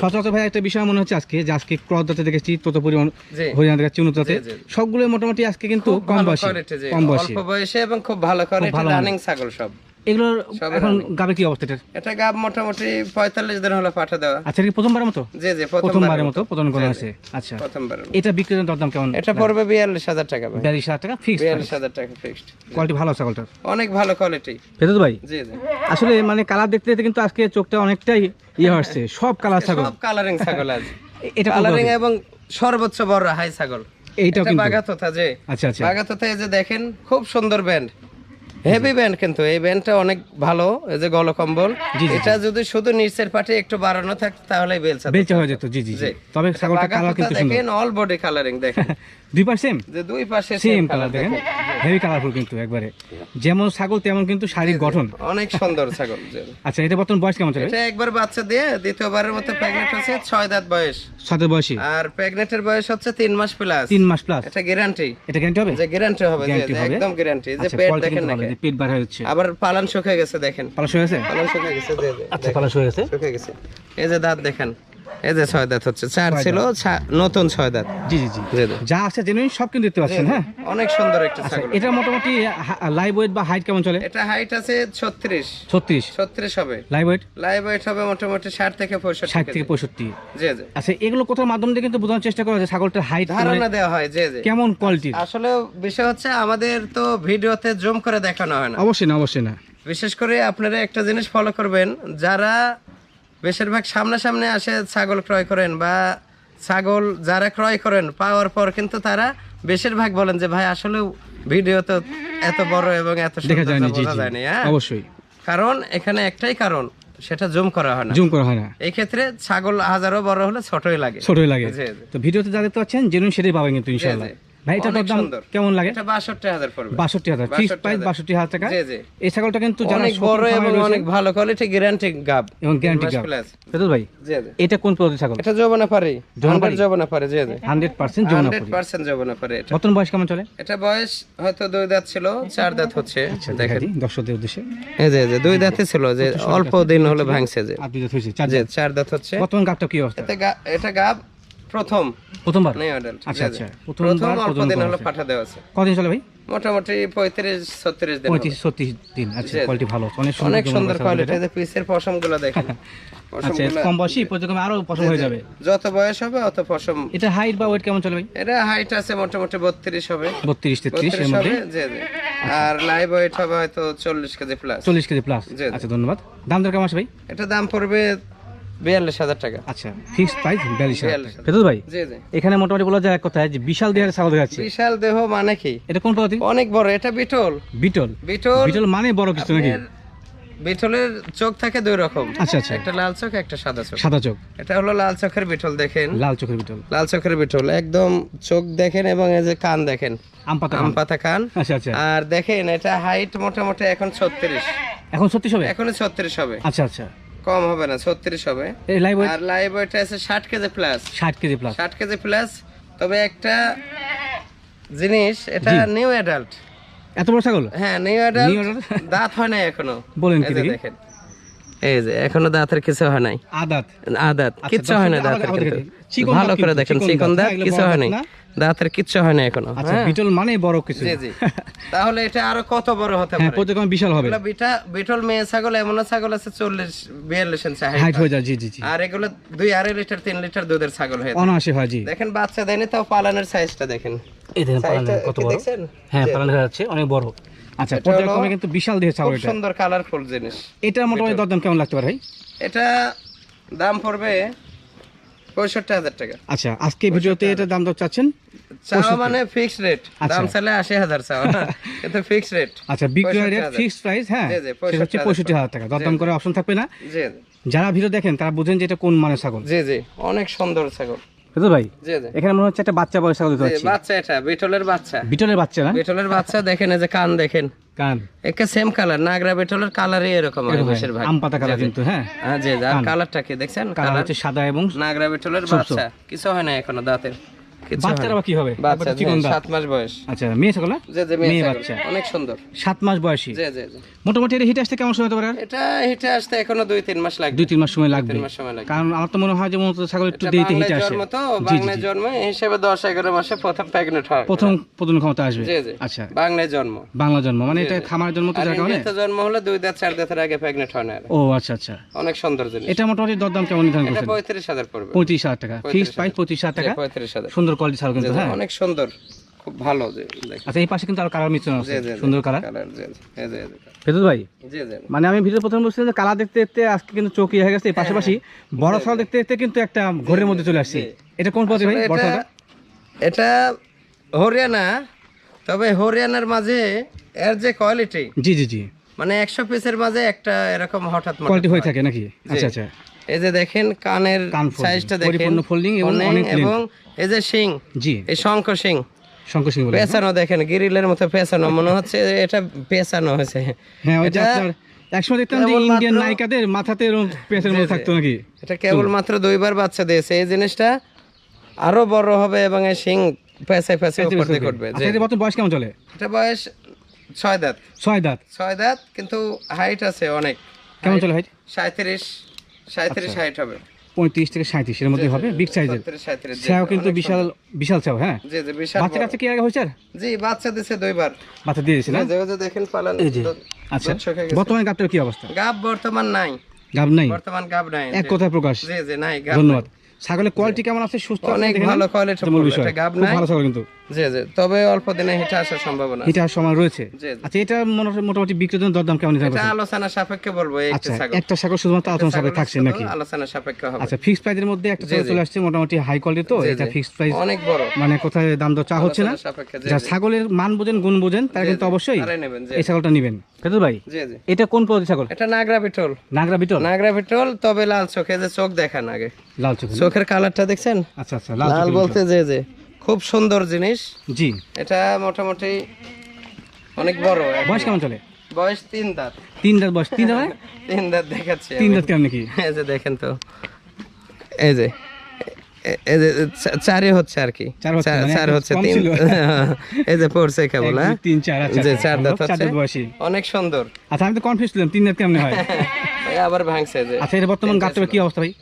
Speaker 1: সচরাচর ভাই একটা বিষয় মনে হচ্ছে আজকে যে আজকে ক্রস দাঁতে দেখেছি তোতাপুরি
Speaker 2: জি।
Speaker 1: হরিয়ানা দেখাচ্ছি উন্নত দাঁতে
Speaker 2: জি, জি।
Speaker 1: সবগুলো মোটামুটি আজকে কিন্তু কম বয়সী।
Speaker 2: জি।
Speaker 1: কম বয়সী।
Speaker 2: অল্প বয়সে এবং খুব ভালো
Speaker 1: ভালো
Speaker 2: রানিং ছাগল সব।
Speaker 1: এগুলোর এখন গাবে কি অবস্থা এটার?
Speaker 2: এটা গাব মোটামুটি পঁয়তাল্লিশ দিন হলো পাঠা দেওয়া।
Speaker 1: আচ্ছা এটা কি প্রথমবারের মতো?
Speaker 2: জি জি
Speaker 1: প্রথমবারের মতো। প্রদান করা হয়েছে আচ্ছা।
Speaker 2: প্রথমবার
Speaker 1: এটা বিক্রির দরদাম কেমন?
Speaker 2: এটা পড়বে বিয়াল্লিশ হাজার টাকা
Speaker 1: বিয়াল্লিশ হাজার টাকা ফিক্স
Speaker 2: বিয়াল্লিশ হাজার টাকা ফিক্সড
Speaker 1: কোয়ালিটি ভালো আছে
Speaker 2: অনেক ভালো কোয়ালিটি
Speaker 1: ভেতর ভাই?
Speaker 2: জি জি।
Speaker 1: আসলে মানে কালার দেখতে দেখতে কিন্তু আজকে চোখটা অনেকটাই ইয়ে হচ্ছে সব কালার ছাগল।
Speaker 2: সব কালারিং ছাগল আছে
Speaker 1: এটা
Speaker 2: কালারিং এবং সর্বোচ্চ বড় হাই ছাগল। এইটা
Speaker 1: কিন্তু।
Speaker 2: বাগাতোতা যে
Speaker 1: আচ্ছা আচ্ছা।
Speaker 2: বাগাতোতা এই যে দেখেন খুব সুন্দর ব্যান্ড হেভি ব্যান্ড কিন্তু এই ব্যান্ডটা অনেক ভালো এই যে গলকম্বল এটা যদি শুধু নিচের পাটে একটু বাড়ানো থাকতো তাহলে বেলসা
Speaker 1: বেচা হয়ে যেত জি জি। তবে ছাগলটা কালার কিন্তু সুন্দর।
Speaker 2: দেখেন অল বডি কালারিং দেখেন।
Speaker 1: দুই পার সেম
Speaker 2: যে দুই পাশে
Speaker 1: সেম কালার দেখেন? হেভি কালারফুল কিন্তু একবারে। যেমন ছাগল তেমন কিন্তু শারীরিক গঠন।
Speaker 2: অনেক সুন্দর ছাগল
Speaker 1: আচ্ছা এটা বর্তমান বয়স কেমন চলে?
Speaker 2: এটা একবার বাচ্চা দিয়ে দ্বিতীয়বারের মতো প্রেগনেন্ট হচ্ছে ছয় দাঁত বয়স।
Speaker 1: সাতের বয়সী?
Speaker 2: আর প্রেগনেন্টের বয়স হচ্ছে তিন মাস প্লাস
Speaker 1: তিন মাস প্লাস
Speaker 2: এটা গ্যারান্টি
Speaker 1: এটা গ্যারান্টি হবে?
Speaker 2: যে গ্যারান্টি হবে। একদম গ্যারান্টি যে
Speaker 1: আচ্ছা
Speaker 2: পেট দেখেন না
Speaker 1: পেট বার হয়ে যাচ্ছে।
Speaker 2: আবার পালন শুকিয়ে গেছে দেখেন।
Speaker 1: পালন শুকিয়ে গেছে?
Speaker 2: পালন শুকিয়ে গেছে
Speaker 1: আচ্ছা পালাশ শুকিয়ে গেছে?
Speaker 2: শুকিয়ে গেছে। এই যে দাঁত দেখেন। এই যে ছয় দাঁত হচ্ছে চার ছিল নতুন ছয় দাঁত।
Speaker 1: জি জি জি। যা আছে জেনুইন সব কিন্তু দেখতে পাচ্ছেন হ্যাঁ?
Speaker 2: অনেক সুন্দর একটা
Speaker 1: আচ্ছা
Speaker 2: ছাগল।
Speaker 1: এটা মোটামুটি লাইভ ওয়েট বা হাইট কেমন চলে?
Speaker 2: এটা হাইট আছে ছত্রিশ।
Speaker 1: ছত্রিশ।
Speaker 2: ছত্রিশ হবে।
Speaker 1: লাইভ ওয়েট
Speaker 2: লাইভ ওয়েট হবে মোটামুটি ষাট থেকে পঁয়ষট্টি
Speaker 1: ষাট
Speaker 2: কেজি।
Speaker 1: থেকে পঁয়ষট্টি।
Speaker 2: জি জি।
Speaker 1: আচ্ছা এগুলো কোথাও মাধ্যম দিয়ে কিন্তু বোঝানোর চেষ্টা করা যায় ছাগলটার হাইট
Speaker 2: ধারণা দেওয়া হয় জি জি।
Speaker 1: কেমন কোয়ালিটির
Speaker 2: আসলে বিষয় হচ্ছে আমাদের তো ভিডিওতে জুম করে দেখানো হয় না।
Speaker 1: অবশ্যই না অবশ্যই না।
Speaker 2: বিশেষ করে আপনারা একটা জিনিস ফলো করবেন যারা বেশিরভাগ সামনাসামনি আসে ছাগল ক্রয় করেন বা ছাগল যারা ক্রয় করেন পাওয়ার পর কিন্তু তারা বেশিরভাগ বলেন যে ভাই আসলে ভিডিও তো এত বড় এবং এত
Speaker 1: দেখা যায়নি
Speaker 2: বোঝা যায়নি হ্যাঁ?
Speaker 1: অবশ্যই।
Speaker 2: কারণ এখানে একটাই কারণ সেটা জুম করা হয় না।
Speaker 1: জুম করা হয় না।
Speaker 2: এই ক্ষেত্রে ছাগল হাজারো বড় হলে ছোটই লাগে।
Speaker 1: ছোটই লাগে। তো ভিডিওতে যা দেখতে পাচ্ছেন জেনুইন সেটাই পাবেন কিন্তু ইনশাআল্লাহ। ভাই এটা
Speaker 2: অনেক
Speaker 1: কেমন লাগে?
Speaker 2: এটা বাষট্টি হাজার পড়বে।
Speaker 1: বাষট্টি হাজার ফিক্সড
Speaker 2: 62,000
Speaker 1: প্রাইস বাষট্টি হাজার টাকা।
Speaker 2: জি জি।
Speaker 1: এই ছাগলটা কিন্তু যারা
Speaker 2: অনেক বড় এবং অনেক ভালো কোয়ালিটি গ্যারান্টি গাব
Speaker 1: এবং গ্যারান্টি
Speaker 2: মাস
Speaker 1: ফেদুল ভাই
Speaker 2: জি জি।
Speaker 1: এটা কোন প্রজাতির ছাগল?
Speaker 2: এটা যৌবনা পারে
Speaker 1: যৌবনাপাড়ি?
Speaker 2: যৌবনা পারে জি জি।
Speaker 1: Hundred percent Jamuna
Speaker 2: hundred percent যৌবনা পারে এটা।
Speaker 1: বর্তমান বয়স কেমন চলে?
Speaker 2: এটা বয়স হয়তো দুই দাঁত ছিল চার দাঁত হচ্ছে দেখেন।
Speaker 1: দর্শকদের উদ্দেশ্যে।
Speaker 2: এই যে যে দুই দাঁতে ছিল যে অল্প দিন হলে ভাঙছে যে।
Speaker 1: আর দুই দাঁত হয়েছে চার দাঁত।
Speaker 2: হচ্ছে।
Speaker 1: বর্তমান গাবটা কি অবস্থা?
Speaker 2: এতে গা- এটা গাব প্রথম।
Speaker 1: প্রথমবার?
Speaker 2: অ্যাডাল্ট
Speaker 1: আচ্ছা, আচ্ছা। প্রথমবার প্রথম
Speaker 2: দিন হলো পাঠা দেওয়া আছে।
Speaker 1: চলে ভাই?
Speaker 2: মোটামুটি পঁয়ত্রিশ ছত্রিশ দিন হবে।
Speaker 1: পঁয়ত্রিশ ছত্রিশ দিন। আচ্ছা। কোয়ালিটি ভালো। অনেক সুন্দর
Speaker 2: অনেক সুন্দর কোয়ালিটি। পিসের পশমগুলো দেখেন।
Speaker 1: আচ্ছা কম বয়সী আরও পছন্দ হয়ে যাবে।
Speaker 2: যত বয়স হবে অত পশম।
Speaker 1: এটা হাইট বা ওয়েট কেমন চলে ভাই?
Speaker 2: এটা হাইট আছে মোটামুটি বত্রিশ হবে।
Speaker 1: বত্রিশ তেত্রিশ এর মধ্যে?
Speaker 2: জি জি। আর লাইভ ওয়েট হবে হয়তো চল্লিশ কেজি প্লাস
Speaker 1: চল্লিশ কেজি প্লাস। আচ্ছা ধন্যবাদ। দাম দর কেমন আছে ভাই?
Speaker 2: এটা দাম পড়বে বিয়াল্লিশ হাজার টাকা।
Speaker 1: আচ্ছা ফিক্সড প্রাইস বিয়াল্লিশ হাজার
Speaker 2: বিয়াল্লিশ
Speaker 1: টাকা ফেদুল ভাই?
Speaker 2: জি জি।
Speaker 1: এখানে মোটামুটি বলা যায় এক যে বিশাল দেহের ছাগল দেখাচ্ছে।
Speaker 2: বিশাল দেহ মানে কি?
Speaker 1: এটা কোন প্রজাতি?
Speaker 2: অনেক বড় এটা বিটল।
Speaker 1: বিটল।
Speaker 2: বিটল
Speaker 1: বিটল মানে বড় কিছু নাকি?
Speaker 2: বিটলের চোখ থাকে দুই রকম।
Speaker 1: আচ্ছা আচ্ছা।
Speaker 2: একটা লাল চোখ একটা সাদা চোখ।
Speaker 1: সাদা চোখ।
Speaker 2: এটা হলো লাল চোখের বিটল দেখেন।
Speaker 1: লাল চোখের বিটল।
Speaker 2: লাল চোখের বিটল একদম চোখ দেখেন এবং এই যে কান দেখেন।
Speaker 1: আম পাতা
Speaker 2: আম পাতা কান।
Speaker 1: আচ্ছা আচ্ছা।
Speaker 2: আর দেখেন এটা হাইট মোটামুটি এখন ছত্রিশ।
Speaker 1: এখন সত্যি হবে?
Speaker 2: এখনই ছত্রিশ হবে।
Speaker 1: আচ্ছা আচ্ছা।
Speaker 2: কম হবে না ছত্রিশ হবে। আর লাইভ ওয়েট আছে ষাট কেজি প্লাস
Speaker 1: ষাট কেজি প্লাস
Speaker 2: ষাট কেজি প্লাস তবে একটা জিনিস এটা নিউ অ্যাডাল্ট
Speaker 1: এত বড় ছাগল?
Speaker 2: হ্যাঁ নিউ অ্যাডাল্ট? দাঁত হয় নাই এখনও।
Speaker 1: বলেন কি?
Speaker 2: দেখেন। এই যে এখনও দাঁতের কিছু হয় নাই।
Speaker 1: আদাত।
Speaker 2: আদাত।
Speaker 1: আচ্ছা,
Speaker 2: কিচ্ছু হয় না দাঁতের কিন্তু। ভালো করে দেখেন
Speaker 1: চিকন দাঁত,
Speaker 2: কিছু হয় নাই? দাঁতের কিচ্ছু হয় না এখনও।
Speaker 1: আচ্ছা
Speaker 2: হ্যাঁ।
Speaker 1: বিটল মানে বড় কিছু।
Speaker 2: জি জি। তাহলে এটা আরও কত বড় হতে
Speaker 1: হ্যাঁ
Speaker 2: পারে?
Speaker 1: প্রত্যেক বিশাল হবে।
Speaker 2: বিটা বিটল মেয়ে ছাগল এমন ছাগল আছে চল্লিশ বিয়াল্লিশ ইঞ্চি height
Speaker 1: হাইট হয়ে। যায় জি জি জি।
Speaker 2: আর এগুলো দুই আড়াই লিটার তিন লিটার দুধের ছাগল হয়ে থাকে।
Speaker 1: হয় জি।
Speaker 2: দেখেন বাচ্চা দেয়নি তাও পালানের সাইজটা দেখেন।
Speaker 1: এই দেখেন
Speaker 2: সাইজটা
Speaker 1: কত বড়?
Speaker 2: দেখছেন?
Speaker 1: হ্যাঁ। পালান যাচ্ছে অনেক বড়। আচ্ছা পর্যায়ক্রমে কিন্তু বিশাল দেহের ছাগল এটা।
Speaker 2: সুন্দর কালারফুল জিনিস।
Speaker 1: এটা মোটামুটি দরদাম কেমন লাগতে পারে ভাই?
Speaker 2: এটা দাম পড়বে পঁয়ষট্টি হাজার টাকা।
Speaker 1: আচ্ছা আজকে ভিডিওতে এটা দাম চাচ্ছেন?
Speaker 2: চাওয়া মানে ফিক্সড রেট
Speaker 1: আচ্ছা।
Speaker 2: দাম চাইলে আশি হাজার চাওয়া। কিন্তু ফিক্স রেট
Speaker 1: আচ্ছা বিক্রয় রেট ফিক্সড প্রাইস হ্যাঁ? সেটা হচ্ছে
Speaker 2: 65,000
Speaker 1: পঁয়ষট্টি হাজার টাকা। দরদাম অপশন থাকবে না? যারা ভিডিও দেখেন তারা বুঝেন যে এটা কোন মানে ছাগল।
Speaker 2: জি জি। অনেক সুন্দর ছাগল।
Speaker 1: ভাই এখানে মনে হচ্ছে একটা বাচ্চা বয়স ছাগল দেখতে
Speaker 2: বাচ্চা এটা বিটলের বাচ্চা।
Speaker 1: বিটলের বাচ্চা না?
Speaker 2: বিটলের বাচ্চা দেখেন এই যে কান দেখেন।
Speaker 1: কান।
Speaker 2: একে সেম কালার নাগরা বিটলের কালারই এরকম হয়।
Speaker 1: আম পাতা কালার। কিন্তু হ্যাঁ?
Speaker 2: হ্যাঁ জি জি, আর কালারটা কি দেখছেন?
Speaker 1: কালার হচ্ছে সাদা এবং
Speaker 2: নাগরা বিটলের বাচ্চা। কিছু হয় না এখনও দাঁতের।
Speaker 1: বাচ্চারা বা কি হবে?
Speaker 2: বাচ্চা
Speaker 1: একবারে চিকন
Speaker 2: জি,
Speaker 1: দাঁত।
Speaker 2: সাত মাস বয়স।
Speaker 1: আচ্ছা মেয়ে ছাগল না?
Speaker 2: যে যে মেয়ে
Speaker 1: মেয়ে বাচ্চা।
Speaker 2: অনেক সুন্দর।
Speaker 1: সাত মাস বয়সী।
Speaker 2: জি জি জি।
Speaker 1: মোটামুটি এটা হিট আসতে কেমন সময় পারে
Speaker 2: এটা হিটে আসতে এখনও দুই তিন মাস লাগবে।
Speaker 1: দুই তিন মাস সময় লাগবে।
Speaker 2: তিন মাস সময় লাগবে।
Speaker 1: কারণ আমার তো মনে হয় যে মূলত ছাগল একটু দেরিতে হিটে আসে।
Speaker 2: জন্ম তো
Speaker 1: জি, জি,
Speaker 2: বাংলায় জন্ম হিসেবে দশ এগারো মাসে প্রথম প্রেগনেন্ট হয়।
Speaker 1: প্রথম প্রথম ক্ষমতা আসবে। আচ্ছা।
Speaker 2: বাংলায় জন্ম।
Speaker 1: বাংলা জন্ম। মানে এটা খামার জন্ম তো যার কারণে?
Speaker 2: জন্ম হলে দুই দাঁত চার দাঁতের আগে প্রেগনেন্ট হয় না
Speaker 1: ও আচ্ছা আচ্ছা।
Speaker 2: অনেক সুন্দর জিনিস।
Speaker 1: এটা মোটামুটি দরদাম কেমন নির্ধারণ করছেন?
Speaker 2: পঁয়ত্রিশ হাজার পড়বে।
Speaker 1: পঁয়ত্রিশ হাজার টাকা। প্রাইস টাকা।
Speaker 2: পঁয়ত্রিশ হাজার।
Speaker 1: সুন্দর কোয়ালিটি ছাগল কিন্তু হ্যাঁ?
Speaker 2: অনেক সুন্দর খুব ভালো
Speaker 1: আচ্ছা এই পাশে কিন্তু আরও কালার মিশ্রণ আছে। সুন্দর কালার। ভাই মানে আমি ভিডিও প্রথমে বলছিলাম যে কালার দেখতে দেখতে আজকে কিন্তু চোখ ইয়ে হয়ে গেছে এই পাশাপাশি বড় ছাগল দেখতে দেখতে কিন্তু একটা ঘরের মধ্যে চলে আসছে। এটা কোন পদ্ধতি ভাই
Speaker 2: এটা হরিয়ানা তবে হরিয়ানার মাঝে এর যে কোয়ালিটি
Speaker 1: জি জি জি।
Speaker 2: মানে একশো পিসের মাঝে একটা এরকম হঠাৎ
Speaker 1: কোয়ালিটি হয়ে থাকে নাকি? আচ্ছা আচ্ছা।
Speaker 2: এই যে দেখেন কানের সাইজটা দেখেন।
Speaker 1: folding এবং
Speaker 2: এই যে শিং
Speaker 1: জি।
Speaker 2: এই শঙ্খ শিং।
Speaker 1: বলে
Speaker 2: পেঁচানো দেখেন গিরিলের মতো পেঁচানো মনে হচ্ছে এটা পেঁচানো হয়েছে।
Speaker 1: হ্যাঁ ওই আপনার একসময় দেখতাম যে ইন্ডিয়ান নায়িকাদের মাথাতে এরকম পেঁচের মধ্যে থাকতো নাকি?
Speaker 2: এটা কেবলমাত্র দুইবার বাচ্চা দিয়েছে। এই জিনিসটা আরও বড় হবে এবং এই শিং পেঁচায় পেঁচায় উপর করবে।
Speaker 1: আচ্ছা বর্তমান বয়স কেমন চলে?
Speaker 2: এটা বয়স ছয় দাঁত।
Speaker 1: ছয় দাঁত।
Speaker 2: ছয় দাঁত কিন্তু হাইট আছে অনেক।
Speaker 1: কেমন চলে
Speaker 2: সাঁত্রিশ সাঁত্রিশ
Speaker 1: আচ্ছা।
Speaker 2: হবে।
Speaker 1: থেকে সাঁত্রিশ এর মধ্যে হবে? বিগ সাইজের ছাও কিন্তু বিশাল বিশাল ছাও হ্যাঁ?
Speaker 2: জি জি বিশাল
Speaker 1: বাচ্চা। কাছে কি আগে হয়েছে
Speaker 2: জি বাচ্চা দিছে দুইবার।
Speaker 1: বাচ্চা দিয়ে দিয়েছে না?
Speaker 2: যে যে দেখেন পালান
Speaker 1: আচ্ছা। বর্তমানে গাবটার কি অবস্থা?
Speaker 2: গাব বর্তমান নাই।
Speaker 1: গাব নাই?
Speaker 2: বর্তমান গাব নাই
Speaker 1: এক
Speaker 2: জি।
Speaker 1: কথায় প্রকাশ।
Speaker 2: জি জি নাই গাব
Speaker 1: ধন্যবাদ। ছাগলের কোয়ালিটি কেমন আছে? সুস্থ
Speaker 2: অনেক ভালো। কোয়ালিটি গাব নাই।
Speaker 1: ভালো ছাগল কিন্তু।
Speaker 2: জি জি। তবে অল্প দিনে হিটে আসার সম্ভাবনা আছে।
Speaker 1: এটা সময় রয়েছে?
Speaker 2: জি, জি।
Speaker 1: আচ্ছা এটা মোটামুটি- মোটামুটি বিক্রির জন্য দরদাম কেমন
Speaker 2: এটা আলোচনা সাপেক্ষে বলব এই
Speaker 1: আচ্ছা
Speaker 2: ছাগল।
Speaker 1: একটা ছাগল শুধুমাত্র আলোচনা সাপেক্ষে
Speaker 2: ছাগলের
Speaker 1: থাকছে নাকি?
Speaker 2: আলোচনা সাপেক্ষে হবে।
Speaker 1: আচ্ছা ফিক্সড প্রাইসের মধ্যে একটা ছাগল চলে আসছে মোটামুটি হাই কোয়ালিটি তো এটা ফিক্সড প্রাইস
Speaker 2: অনেক বড়।
Speaker 1: মানে কোথায় দাম দর চা হচ্ছে না।
Speaker 2: আলোচনা সাপেক্ষে জি
Speaker 1: যারা
Speaker 2: জি।
Speaker 1: ছাগলের মান বোঝেন গুণ বোঝেন তারা কিন্তু অবশ্যই এই ছাগলটা নেবেন। ফেদুল ভাই
Speaker 2: জি জি।
Speaker 1: এটা কোন প্রজাতির ছাগল?
Speaker 2: এটা নাগরা বিটল।
Speaker 1: নাগরা বিটল?
Speaker 2: নাগরা বিটল তবে লাল চোখে যে চোখ দেখান আগে।
Speaker 1: লাল চোখ
Speaker 2: চোখের কালারটা দেখছেন?
Speaker 1: আচ্ছা আচ্ছা লাল
Speaker 2: লাল বলতে যে যে খুব সুন্দর জিনিস।
Speaker 1: জি।
Speaker 2: এটা মোটামুটি অনেক বড়
Speaker 1: বয়স কেমন চলে?
Speaker 2: বয়স তিন দাঁত।
Speaker 1: তিন দাঁত বয়স। তিন দাঁত মানে?
Speaker 2: তিন দাঁত দেখাচ্ছে
Speaker 1: তিন দাঁত কেমন নাকি?
Speaker 2: এই যে দেখেন তো। এই যে এই যে চারই হচ্ছে আর কি।
Speaker 1: চার হচ্ছে, মানে
Speaker 2: তিন। এই যে পড়ছে কেবল হ্যাঁ?
Speaker 1: তিন চার
Speaker 2: যে চার দাঁত
Speaker 1: চার
Speaker 2: হচ্ছে। অনেক সুন্দর।
Speaker 1: আচ্ছা আমি তো কনফিউজ ছিলাম তিন দাঁত কেমন হয়?
Speaker 2: আবার ভাঙছে যে।
Speaker 1: আচ্ছা বর্তমান গাছটা কি অবস্থা ভাই?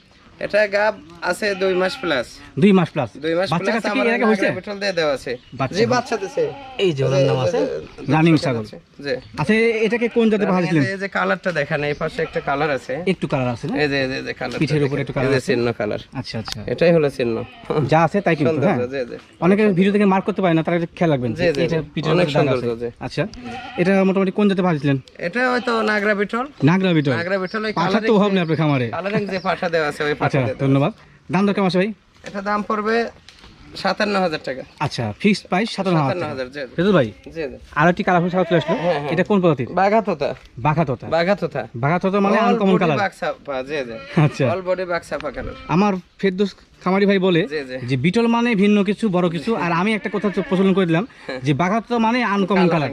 Speaker 2: এটা গাব আছে দুই মাস প্লাস
Speaker 1: দুই মাস প্লাস
Speaker 2: দুই মাস
Speaker 1: বাচ্চা কাছে কি এর আগে
Speaker 2: পেট্রোল দিয়ে দেওয়া আছে। জি বাচ্চা দিছে।
Speaker 1: এই যে ওনার নাম আছে? রানিং ছাগল।
Speaker 2: জি।
Speaker 1: আচ্ছা এটাকে কোন জাতে পাঠাচ্ছিলেন
Speaker 2: এই যে কালারটা দেখেন এই পাশে একটা কালার আছে।
Speaker 1: একটু কালার আছে না?
Speaker 2: এই যে এই যে- কালার
Speaker 1: পিঠের উপরে একটু
Speaker 2: যে
Speaker 1: আছে।
Speaker 2: চিহ্ন কালার
Speaker 1: আচ্ছা আচ্ছা।
Speaker 2: এটাই হলো চিহ্ন।
Speaker 1: যা আছে তাই কিন্তু হ্যাঁ? অনেকে ভিডিও থেকে মার্ক করতে পারে না তারা খেয়াল রাখবেন যে এটা পিঠের
Speaker 2: অনেক সুন্দর,
Speaker 1: আছে। আচ্ছা এটা মোটামুটি কোন জাতে পাঠিয়েছিলেন
Speaker 2: এটা হয়তো নাগরা বিটল।
Speaker 1: নাগরা বিটল।
Speaker 2: নাগরা বিটল ওই
Speaker 1: পাঠার তো অভাব নেই আপনার খামারে।
Speaker 2: কালারিং যে পাঠা দেওয়া আছে ওই
Speaker 1: আচ্ছা
Speaker 2: দেওয়া।
Speaker 1: ধন্যবাদ। দাম দর কেমন আছে ভাই?
Speaker 2: এটা দাম পড়বে সাতান্ন হাজার টাকা।
Speaker 1: আচ্ছা ফিক্সড প্রাইস সাতান্ন হাজার
Speaker 2: সাতান্ন
Speaker 1: টাকা।
Speaker 2: হাজার জি জি।
Speaker 1: ফেজল ভাই
Speaker 2: জি জি।
Speaker 1: আর একটি কালার ছাগল চলে আসলো। এটা কোন প্রজাতির
Speaker 2: বাঘাতোতা।
Speaker 1: বাঘাততা।
Speaker 2: বাঘাতোতা।
Speaker 1: বাঘাততা মানে আনকমন কালার
Speaker 2: বাঘসাপা, জি জি।
Speaker 1: আচ্ছা।
Speaker 2: অল বডি বাঘসাপা কালার
Speaker 1: আমার ফেরদৌস খামারি ভাই বলে যে বিটল মানে ভিন্ন কিছু বড় কিছু। আর আমি একটা কথা প্রচলন করে দিলাম যে বাঘাততা মানে আনকমন কালার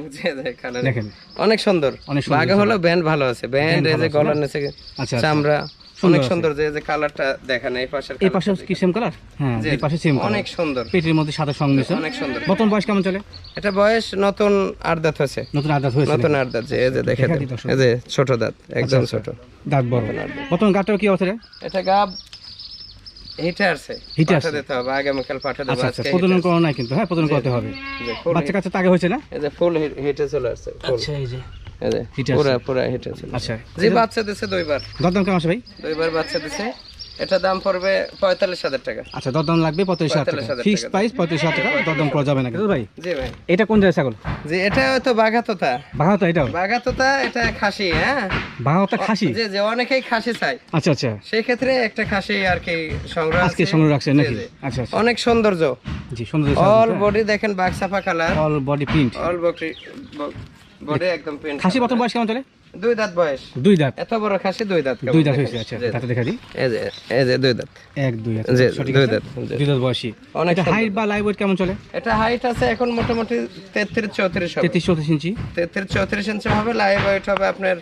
Speaker 1: দেখেন।
Speaker 2: অনেক সুন্দর।
Speaker 1: অনেক সুন্দর
Speaker 2: বাঘা হলো ব্যান্ড ভালো আছে। ব্যান্ড এই যে গলার নিচে
Speaker 1: আচ্ছা,
Speaker 2: চামড়া। অনেক সুন্দর যে যে কালারটা দেখেন এই পাশের
Speaker 1: এই পাশে কি সেম কালার হ্যাঁ এই পাশে সেম
Speaker 2: অনেক সুন্দর।
Speaker 1: পেটের মধ্যে সাদা সংমিশ্রণ।
Speaker 2: অনেক সুন্দর।
Speaker 1: বর্তমান বয়স কেমন চলে?
Speaker 2: এটা বয়স নতুন আট দাঁত হয়েছে।
Speaker 1: নতুন আদাত হয়েছে
Speaker 2: নতুন আট দাঁত যে এই যে দেখে
Speaker 1: দেখা
Speaker 2: দেন।
Speaker 1: দিই দর্শক।
Speaker 2: এই যে ছোট দাঁত একদম
Speaker 1: আচ্ছা,
Speaker 2: ছোট।
Speaker 1: দাঁত বড়। বর্তমান গাছটার কি অবস্থা রে?
Speaker 2: এটা গাব হিটে দিতে হবে আগামীকাল পাঠা দেবো
Speaker 1: আচ্ছা আচ্ছা প্রজনন করা নাই কিন্তু হ্যাঁ প্রজনন করতে হবে। বাচ্চা কাছে তাকে হয়েছে না?
Speaker 2: এই যে ফুল হিটে চলে আসছে ফুল
Speaker 1: এই যে।
Speaker 2: পুরা পুরা হিটে চলে
Speaker 1: আচ্ছা
Speaker 2: জি বাচ্চা দিছে দুইবার
Speaker 1: দরদাম কেমন আছে ভাই?
Speaker 2: দুইবার বাচ্চা দিছে। এটা দাম পড়বে পঁয়তাল্লিশ হাজার টাকা।
Speaker 1: আচ্ছা দরদাম লাগবে পঁয়ত্রিশ হাজার টাকা। ফিক্স প্রাইস পঁয়ত্রিশ হাজার টাকা। দরদাম করা যাবে না কিন্তু ভাই?
Speaker 2: জি ভাই।
Speaker 1: এটা কোন জায়গায় ছাগল?
Speaker 2: জি এটা হয়তো বাঘাতোতা।
Speaker 1: বাঘা এটাও?
Speaker 2: বাঘাতোতা এটা খাসি হ্যাঁ?
Speaker 1: খাসি?
Speaker 2: জি অনেকেই খাসি চাই
Speaker 1: আচ্ছা আচ্ছা।
Speaker 2: সেই ক্ষেত্রে একটা খাসি আর কি সংগ্রহ
Speaker 1: আজকে সংগ্রহ রাখছেন নাকি? আচ্ছা আচ্ছা।
Speaker 2: অনেক সৌন্দর্য।
Speaker 1: জি সুন্দর
Speaker 2: অল বডি দেখেন বাঘ সাফা colour
Speaker 1: all body print
Speaker 2: all body body একদম পেন্ট
Speaker 1: খাসি প্রথম বয়স কেমন চলে?
Speaker 2: দুই দাঁত বয়স।
Speaker 1: দুই দাঁত।
Speaker 2: এত বড় খাসি দুই দাঁত
Speaker 1: দুই দাঁত হয়েছে আচ্ছা
Speaker 2: জি,
Speaker 1: দেখা দিই।
Speaker 2: এই যে এই যে দুই দাঁত।
Speaker 1: এক দুই আছে সঠিক
Speaker 2: দুই দাঁত,
Speaker 1: দুই দাঁত বয়সী।
Speaker 2: অনেক
Speaker 1: হাইট বা লাইভ ওয়েট কেমন চলে?
Speaker 2: এটা হাইট আছে এখন মোটামুটি তেত্রিশ চৌত্রিশ হবে।
Speaker 1: তেত্রিশ চৌত্রিশ ইঞ্চি।
Speaker 2: হবে লাইভ ওয়েট হবে আপনার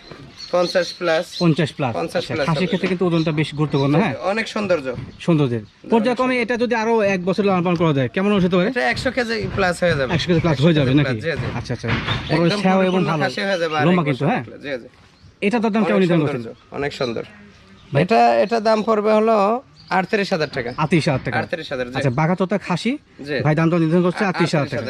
Speaker 2: পঞ্চাশ প্লাস
Speaker 1: পঞ্চাশ প্লাস
Speaker 2: 50 plus
Speaker 1: খাসির ক্ষেত্রে কিন্তু ওজনটা বেশ গুরুত্বপূর্ণ হ্যাঁ?
Speaker 2: অনেক সৌন্দর্য।
Speaker 1: সৌন্দর্যের। পর্যায়ক্রমে এটা যদি আরও এক বছর লালন পালন করা যায় কেমন হতে পারে?
Speaker 2: এটা একশো কেজি প্লাস হয়ে যাবে।
Speaker 1: একশো কেজি প্লাস হয়ে যাবে নাকি?
Speaker 2: জি, জি।
Speaker 1: আচ্ছা আচ্ছা। বড়
Speaker 2: একদম
Speaker 1: ছাও এবং ভালো।
Speaker 2: হয়ে যাবে
Speaker 1: লম্বা কিন্তু হ্যাঁ। এটা তোর দাম কেমন
Speaker 2: অনেক
Speaker 1: নির্ধারণ করছেন
Speaker 2: অনেক সুন্দর। এটা এটা দাম পড়বে হলো আটত্রিশ হাজার টাকা।
Speaker 1: আটত্রিশ হাজার টাকা।
Speaker 2: আটত্রিশ হাজার।
Speaker 1: আচ্ছা বাঘা তোতা খাসি ভাই দাম তো নির্ধারণ করছে আটত্রিশ হাজার টাকা।